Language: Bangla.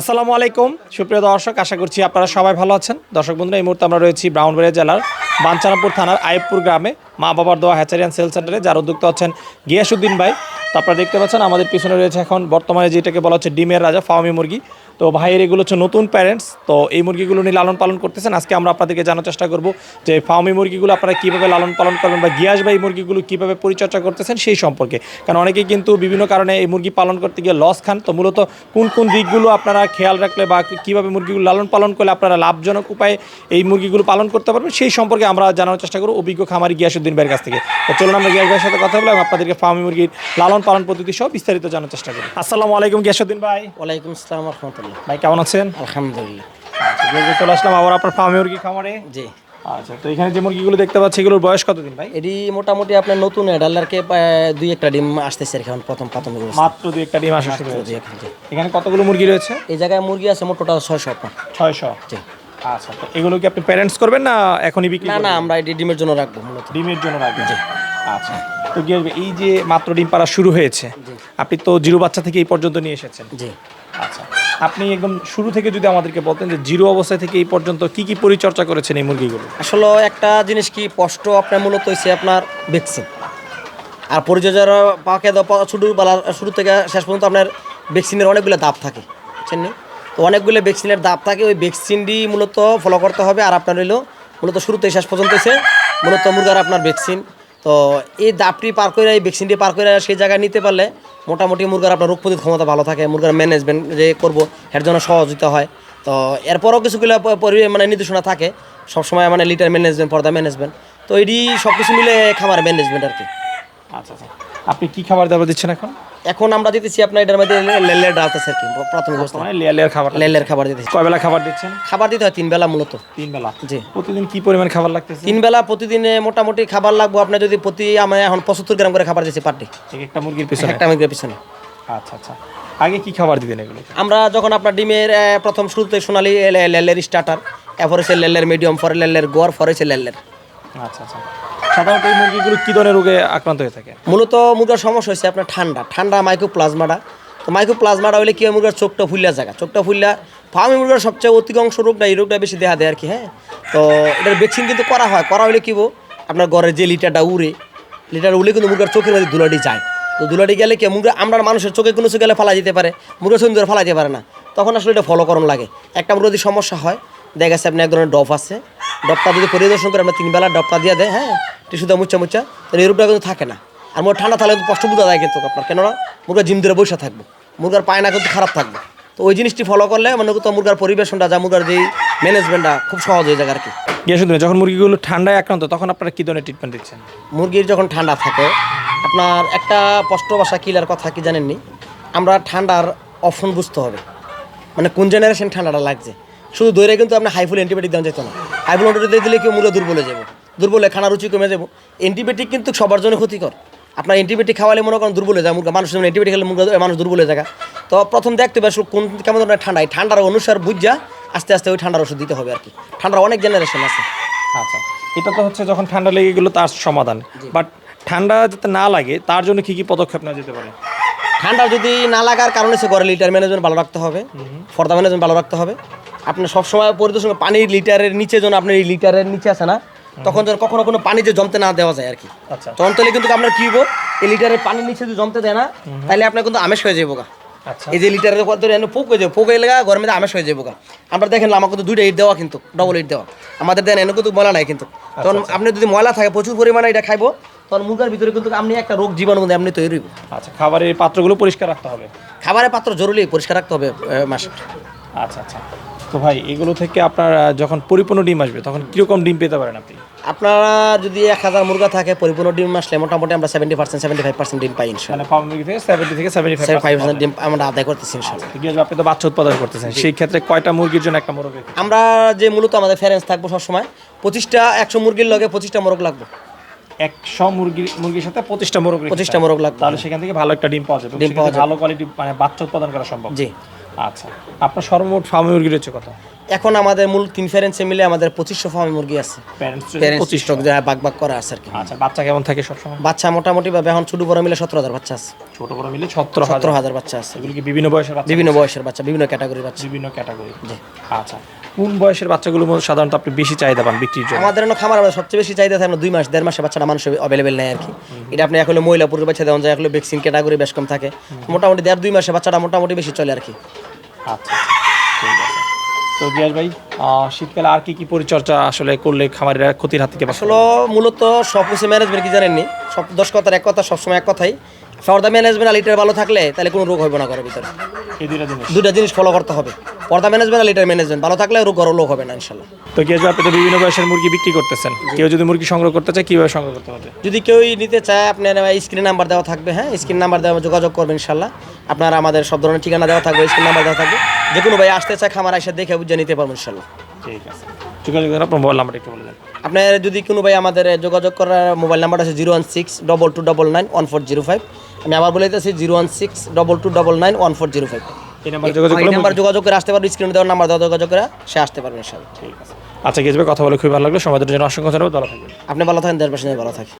আসসালামু আলাইকুম। সুপ্রিয় দর্শক, আশা করছি আপনারা সবাই ভালো আছেন। দর্শক বন্ধুরা, এই মুহূর্তে আমরা রয়েছি ব্রাউনবাড়িয়া জেলার বাঞ্চানাপুর থানার আয়পুর গ্রামে মা বাবার দোয়া হ্যাচারিয়ান সেল সেন্টারে, যার উদ্যোক্তা হচ্ছেন গিয়াসুদ্দিন ভাই। তো আপনারা দেখতে পাচ্ছেন, আমাদের পিছনে রয়েছে এখন বর্তমানে যেটাকে বলা হচ্ছে ডিমের রাজা, ফাওমি মুরগি। তো ভাইয়ের এগুলো হচ্ছে নতুন প্যারেন্টস তো এই মুরগিগুলো নিয়ে লালন পালন করতেছেন। আজকে আমরা আপনাদেরকে জানার চেষ্টা করব যে ফার্মি মুরগিগুলো আপনারা কীভাবে লালন পালন করবেন বা গিয়াস বা এই মুরগিগুলো কীভাবে পরিচর্যা করতেছেন সেই সম্পর্কে। কারণ অনেকেই কিন্তু বিভিন্ন কারণে এই মুরগি পালন করতে গিয়ে লস খান। তো মূলত কোন কোন দিকগুলো আপনারা খেয়াল রাখলে বা কীভাবে মুরগিগুলো লালন পালন করলে আপনারা লাভজনক উপায়ে এই মুরগিগুলো পালন করতে পারবেন সেই সম্পর্কে আমরা জানানোর চেষ্টা করব অভিজ্ঞ খামারি গিয়াসুদ্দিন ভাইয়ের কাছ থেকে। তো চলুন আমরা গিয়াস ভাইয়ের সাথে কথা বলে আপনাদেরকে ফার্মি মুরগির লালন পালন পদ্ধতি সব বিস্তারিত জানার চেষ্টা করি। আসসালামু আলাইকুম গিয়াসুদ্দিন ভাই। ওয়ালাইকুম আসসালাম ভাই কেমন আছেন? আলহামদুলিল্লাহ। আচ্ছা, চলে আসলাম আবার আপনার ফার্মি মুরগি খামারে। জি। আচ্ছা তো এখানে যে মুরগিগুলো দেখতে পাচ্ছি এগুলোর বয়স কতদিন ভাই? এটি মোটামুটি আপনার নতুন অ্যাডালারকে দুই একটা ডিম আসতেছে আর এখন প্রথম অবস্থা। মাত্র দুই একটা ডিম আসা শুরু হয়েছে। এখানে কতগুলো মুরগি রয়েছে? এই জায়গায় মুরগি আছে মোট টোটাল ছয়শো আপনার। ছয়শো? জি। আচ্ছা তো এগুলো কি আপনি প্যারেন্টস করবেন না এখনই বিক্রি না না আমরা এটি ডিমের জন্য রাখব মূলত। ডিমের জন্য রাখবেন। আচ্ছা তো এই যে মাত্র ডিম পাড়া শুরু হয়েছে আপনি তো জিরো বাচ্চা থেকে এই পর্যন্ত নিয়ে এসেছেন। জি। আচ্ছা আপনি একদম শুরু থেকে যদি আমাদেরকে বলতেন যে জিরো অবস্থা থেকে এই পর্যন্ত কি কি পরিচর্যা করেছেন এই মুরগিগুলো? আসলে একটা জিনিস কি, স্পষ্ট আপনার মূলত হয়েছে আপনার ভ্যাকসিন। আর পরিচর্যার পাকে শুরু বেলা, শুরু থেকে শেষ পর্যন্ত আপনার ভ্যাকসিনের অনেকগুলো দাপ থাকে বুঝছেন তো অনেকগুলো ভ্যাকসিনের দাপ থাকে, ওই ভ্যাকসিনটি মূলত ফলো করতে হবে। আর আপনার হইল মূলত শুরুতে শেষ পর্যন্ত এসে মূলত মুরগার আপনার ভ্যাকসিন। তো এই দাপটি পার করে এই ভ্যাকসিনটি পার করে সেই জায়গায় নিতে পারলে মোটামুটি মুরগার আপনার রোগ প্রতিরোধ ক্ষমতা ভালো থাকে, মুরগার ম্যানেজমেন্ট যে করব এর জন্য সহযোগিতা হয়। তো এরপরও কিছুগুলো মানে নির্দেশনা থাকে, সবসময় মানে লিটার ম্যানেজমেন্ট পর্দা ম্যানেজমেন্ট তো এটি সব কিছু মিলে খামার ম্যানেজমেন্ট আর কি। আচ্ছা আচ্ছা। আপনি কি খাবার দাবার দিচ্ছেন এখন? এখন আমরা দিতেছি আপনার এটার মধ্যে লেলের ডালতেছে আর কি প্রাথমিক অবস্থা মানে লেয়ার খাবার লেলের খাবার। দিতেছি। কয় বেলা খাবার দিচ্ছেন? খাবার দিতে হয় তিন বেলা মূলত। তিন বেলা জি। প্রতিদিন কি পরিমাণ খাবার লাগতেছে? তিন বেলা প্রতিদিনে মোটামুটি খাবার লাগবো আপনার যদি প্রতি আমি এখন পঁচাত্তর গ্রাম করে খাবার দিচ্ছি পার ডে। একটা মুরগির পিছনে? একটা মিনিটের পিছনে। আচ্ছা আচ্ছা। আগে কি খাবার দিবেন এগুলো? আমরা যখন আপনার ডিমের প্রথম শুরুতে সোনালি লেলের স্টার্টার এরপরে সে লেলের মিডিয়াম পরে লেলের গোয়ার পরে সে লেলের। আচ্ছা আচ্ছা। সাধারণত এই মুরগিগুলো কি ধরনের রোগে আক্রান্ত হয়ে থাকে? মূলত মুরগার সমস্যা হচ্ছে আপনার ঠান্ডা ঠান্ডা মাইক্রো প্লাজমাটা তো মাইক্রো প্লাজমাটা হলে কি হয়, মুরগার চোখটা ফুললা জায়গা চোখটা ফুললা ফার্মি মুরগার সবচেয়ে অধিকাংশ রোগটা এই রোগটা বেশি দেখা দেয় আর কি হ্যাঁ? তো এটার ভ্যাকসিন কিন্তু করা হয়। করা হলে কি আপনার ঘরের যে লিটারটা উড়ে, লিটার উড়লে কিন্তু মুরগার চোখের মধ্যে দুলাটি যায়। তো দুলাটি গেলে কি মুরগা আমরা মানুষের চোখে কোনো গেলে ফালা যেতে পারে। মুরগা সুন্দর ফালা যেতে পারে না। তখন আসলে এটা ফলো করণ লাগে। একটা মুরগা যদি সমস্যা হয়, দেখা গেছে আপনি এক ধরনের ডপ আছে। ডপটা যদি পরিদর্শন করে, আমরা তিন বেলা ডপটা দিয়ে দেয় হ্যাঁ? টিস্যুটা মুচ্ছা মুচ্ছা তাহলে এই রোগটা কিন্তু থাকে না। আর মোর ঠান্ডা থাকলে কিন্তু কষ্ট বোঝা যায় কিন্তু আপনার কেননা মুরগা জিম ধরে বসে থাকব। মুরগার পায়না কিন্তু খারাপ থাকবে। তো ওই জিনিসটি ফলো করলে মানে তো মুরগার পরিবেশনটা যা মুরগার যেই ম্যানেজমেন্টটা খুব সহজ হয়ে যায় আর কি। গিয়ে যখন মুরগিগুলো ঠান্ডায় আক্রান্ত তখন আপনারা কী ধরনের ট্রিটমেন্ট দিচ্ছেন? মুরগির যখন ঠান্ডা থাকে আপনার একটা স্পষ্ট ভাষা কিলার কথা কি জানেননি? আমরা ঠান্ডার অপশন বুঝতে হবে। মানে কোন জেনারেশন ঠান্ডাটা লাগছে? শুধু দৈরে কিন্তু আপনি হাইফুল অ্যান্টিবায়োটিক দেওয়া যেত না। হাইফুল অ্যান্টিবায়োটিক দিলে কেউ মুরগা দুর্বল হয়ে যাবে? দুর্বল খানা রুচি কমে যাব। অ্যান্টিবায়োটিক কিন্তু সবার জন্য ক্ষতিকর। আপনার অ্যান্টিবায়োটিক খাওয়ালে মনে করেন দুর্বল হয়ে যায় মুরগা মানুষ যেমন অ্যান্টিবায়োটিক খেলে মুরগা মানুষ দুর্বল হয়ে যায় তো প্রথম দেখতে হবে আসলে কোন কেমন ধরনের ঠান্ডা। এই ঠান্ডার অনুসার বুঝা আস্তে আস্তে ওই ঠান্ডার ওষুধ দিতে হবে আর কি। ঠান্ডার অনেক জেনারেশন আছে। আচ্ছা এটা তো হচ্ছে যখন ঠান্ডা লেগে গেলো তার সমাধান। বাট ঠান্ডা যাতে না লাগে তার জন্য কি কি পদক্ষেপ নেওয়া যেতে পারে? ঠান্ডা যদি না লাগার কারণে সে ঘরে লিটার ম্যানেজমেন্ট ভালো রাখতে হবে ফর্দা ম্যানেজমেন্ট ভালো রাখতে হবে। আপনার সবসময় পরিদর্শন পানির লিটারের নিচে যখন আপনার এই লিটারের নিচে আছে না তখন ধর কখনো কোনো পানি যে জমতে না দেওয়া যায় আর কি। আচ্ছা। জমতেলে কিন্তু আপনার কি হব এই লিটারের পানির নিচে যদি জমতে দেয় না তাহলে আপনার কিন্তু আমেশ হয়ে যাব গা। আচ্ছা। এই যে লিটারের ধরে এনে পোক হয়ে যাবে পোক হয়ে লাগা গরমে আমেশ হয়ে যাব গা। আমরা দেখেন আমার কিন্তু দুইটা ইট দেওয়া কিন্তু ডবল ইট দেওয়া। আমাদের দেন এনে কিন্তু ময়লা নাই কিন্তু। তখন আপনি যদি ময়লা থাকে প্রচুর পরিমাণে এটা খাইবো তখন মুরগার ভিতরে কিন্তু আপনি একটা রোগ জীবাণু মধ্যে আপনি তৈরি আচ্ছা খাবারের পাত্রগুলো পরিষ্কার রাখতে হবে? খাবারের পাত্র জরুরি পরিষ্কার রাখতে হবে মাসে। আচ্ছা আচ্ছা। তো ভাই এগুলো থেকে আপনার যখন পরিপূর্ণ ডিম আসবে তখন কীরকম ডিম পেতে পারেন আপনি? আপনারা যদি এক হাজার মুরগা থাকে পরিপূর্ণ ডিম আসলে মোটামুটি আমরা seventy percent seventy five percent ডিম পাই ইনশাল্লাহ। মানে ফার্ম মুরগি থেকে সেভেন্টি থেকে সেভেন্টি ফাইভ পার্সেন্ট ডিম আমরা আদায় করতেছি ইনশাল্লাহ। আপনি তো বাচ্চা উৎপাদন করতেছেন। সেই ক্ষেত্রে কয়টা মুরগির জন্য একটা মোরগ? আমরা যে মূলত আমাদের ফ্যারেন্স থাকব সবসময় পঁচিশটা একশো মুরগির লগে পঁচিশটা মোরগ লাগবে। একশো মুরগির মুরগির সাথে পঁচিশটা মোরগ পঁচিশটা মোরগ লাগবে। তাহলে সেখান থেকে ভালো একটা ডিম পাওয়া যাবে। ডিম পাওয়া। ভালো কোয়ালিটি মানে বাচ্চা উৎপাদন করা সম্ভব। জি। আচ্ছা আপনার সর্বমোট ফার্ম মুরগি রয়েছে কত? এখন আমাদের মূল তিন মিলে আমাদের পঁচিশশো ফার্মি মুরগি আছে। পঁচিশ স্টক যা বাগ বাগ করা আছে আর কি। আচ্ছা বাচ্চা কেমন থাকে সবসময়? বাচ্চা মোটামুটি ভাবে এখন ছোট বড় মিলে সতেরো হাজার বাচ্চা আছে। ছোট বড় মিলে সতেরো সতেরো হাজার বাচ্চা আছে। এগুলি কি বিভিন্ন বয়সের বাচ্চা? বিভিন্ন বয়সের বাচ্চা বিভিন্ন ক্যাটাগরির বাচ্চা। বিভিন্ন ক্যাটাগরি আচ্ছা কোন বয়সের বাচ্চাগুলো সাধারণত আপনি বেশি চাহিদা পান বিক্রির জন্য? আমাদের এখানে খামার আমাদের সবচেয়ে বেশি চাহিদা থাকে দুই মাস দেড় মাসে বাচ্চাটা মানুষ অ্যাভেলেবেল নেই আর কি। এটা আপনি এখন মহিলাপুরের বাচ্চা দেওয়া যায় এখন ভ্যাকসিন ক্যাটাগরি বেশ কম থাকে। মোটামুটি দেড় দুই মাসে বাচ্চাটা মোটামুটি বেশি চলে আর কি। আচ্ছা ঠিক আছে। তো গিয়াস ভাই শীতকালে আর কি কি পরিচর্যা আসলে করলে খামারিরা ক্ষতির হাত থেকে আসলে মূলত সব কিছু ম্যানেজমেন্ট কি জানেননি? সব দশ কথার এক কথা সবসময় এক কথাই। ফর্দা ম্যানেজমেন্ট আর লিটার ভালো থাকলে তাহলে কোনো রোগ হবে না ঘরের ভিতরে। এই দুইটা জিনিস। দুইটা জিনিস ফলো করতে হবে। পর্দা ম্যানেজমেন্ট আর লিটার ম্যানেজমেন্ট ভালো থাকলে রোগ গরম লোক হবে না ইনশাল্লাহ। তো কি আপনি তো বিভিন্ন বয়সের মুরগি বিক্রি করতেছেন কেউ যদি মুরগি সংগ্রহ করতে চায় কীভাবে সংগ্রহ করতে পারবে যদি কেউ নিতে চায় আপনার স্ক্রিন নাম্বার দেওয়া থাকবে হ্যাঁ? স্ক্রিন নাম্বার দেওয়া যোগাযোগ করবেন ইনশাল্লাহ। আপনার আমাদের সব ধরনের ঠিকানা দেওয়া থাকবে স্ক্রিন নাম্বার দেওয়া থাকবে। যে কোনো ভাই আসতে চায় খামার এসে দেখে বুঝে নিতে পারব ইনশাল্লাহ। ঠিক আছে। যোগাযোগ আপনার মোবাইল একটু বলে দেন। আপনার যদি কোনো ভাই আমাদের যোগাযোগ করার মোবাইল নাম্বার আছে zero one six double two double nine one four zero five আমি আবার বলে দিতেছি zero one six double two double nine one four zero five এই নাম্বার যোগাযোগ এই নাম্বার যোগাযোগ করে আসতে পারবে স্ক্রিনে দেওয়ার নাম্বার দেওয়া যোগাযোগ করে সে আসতে পারবে ঠিক আছে। আচ্ছা কথা বলে খুবই ভালো লাগল। সময় জন্য অসংখ্য ধন্যবাদ। ভালো থাকবেন। আপনি ভালো থাকেন দেশবাসী ভালো থাকে।